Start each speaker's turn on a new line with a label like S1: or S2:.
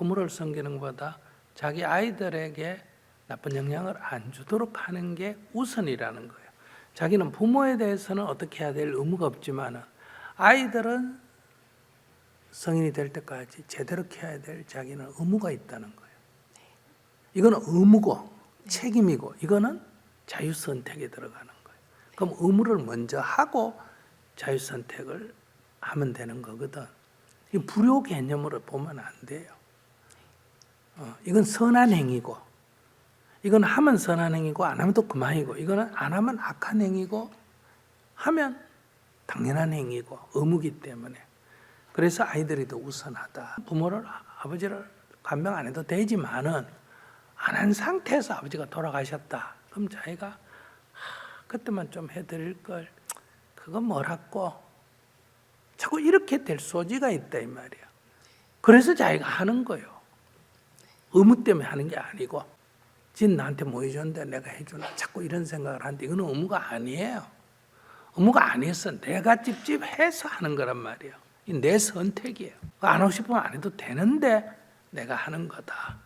S1: 부모를 섬기는 것보다 자기 아이들에게 나쁜 영향을 안 주도록 하는 게 우선이라는 거예요. 자기는 부모에 대해서는 어떻게 해야 될 의무가 없지만 아이들은 성인이 될 때까지 제대로 키워야 될 자기는 의무가 있다는 거예요. 이거는 의무고 책임이고 이거는 자유 선택에 들어가는 거예요. 그럼 의무를 먼저 하고 자유 선택을 하면 되는 거거든. 이 불효 개념으로 보면 안 돼요. 어, 이건 선한 행위고, 이건 하면 선한 행위고 안 하면 또 그만이고, 이거는 안 하면 악한 행위고, 하면 당연한 행위고 의무기 때문에. 그래서 아이들이 더 우선하다. 부모를 아버지를 간병 안 해도 되지만은 안 한 상태에서 아버지가 돌아가셨다. 그럼 자기가 하, 그때만 좀 해드릴 걸. 그건 뭐라고? 자꾸 이렇게 될 소지가 있다 이 말이야. 그래서 자기가 하는 거예요. 의무 때문에 하는 게 아니고, 진 나한테 뭐 해줬는데 내가 해주나 자꾸 이런 생각을 하는데 이거는 의무가 아니에요. 의무가 아니었어. 내가 찝찝해서 하는 거란 말이에요. 이내 선택이에요. 안 하고 싶으면 안 해도 되는데 내가 하는 거다.